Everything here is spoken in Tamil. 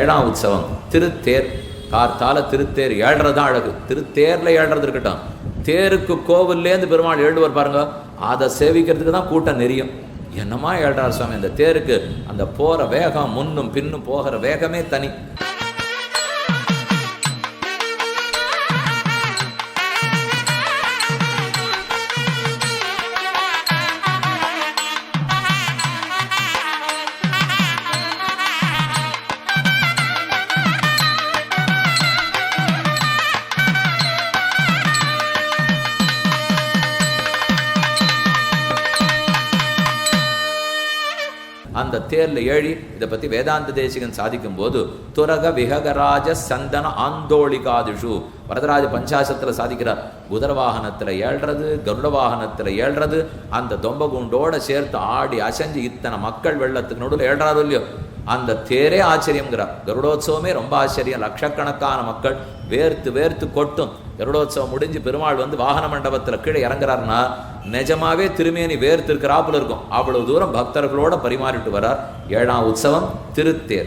ஏழாம் உற்சவம். திருத்தேர் கார்த்தால திருத்தேர் ஏழ்றது தான் அழகு. திருத்தேர்ல ஏழ்றது இருக்கட்டும். தேருக்கு கோவில்லேருந்து பெருமாள் ஏழுவர் பாருங்க. அதை சேவிக்கிறதுக்கு தான் கூட்டம் நெறியும் என்னமா ஏழ்றார் சுவாமி? அந்த தேருக்கு அந்த போற வேகம் முன்னும் பின்னும் போகிற வேகமே தனி. அந்த தேரில் ஏழி இதை பத்தி வேதாந்த தேசிகன் சாதிக்கும் போது துரக விஹகராஜ சந்தன ஆந்தோளிகாதிஷு. வரதராஜ பஞ்சாசத்துல சாதிக்கிறார். குதிர வாகனத்தில் ஏழ்றது கருட வாகனத்துல ஏழ்றது அந்த தொம்பகுண்டோட சேர்த்து ஆடி அசைஞ்சு இத்தனை மக்கள் வெள்ளத்துக்கு நடுவில் ஏழ்றாரு இல்லையோ? அந்த தேரே ஆச்சரியங்கிறார் கருடோத்சவமே ரொம்ப ஆச்சரியம். லட்சக்கணக்கான மக்கள் வேர்த்து வேர்த்து கொட்டும். கருடோத்சவம் முடிஞ்சு பெருமாள் வந்து வாகன மண்டபத்தில் கீழே இறங்குறாருன்னா நிஜமாவே திருமேனி வேர்த்து இருக்கிறாப்புல இருக்கும். அவ்வளவு தூரம் பக்தர்களோட பரிமாறிட்டு வரார் ஏழாம் உற்சவம் திருத்தேர்.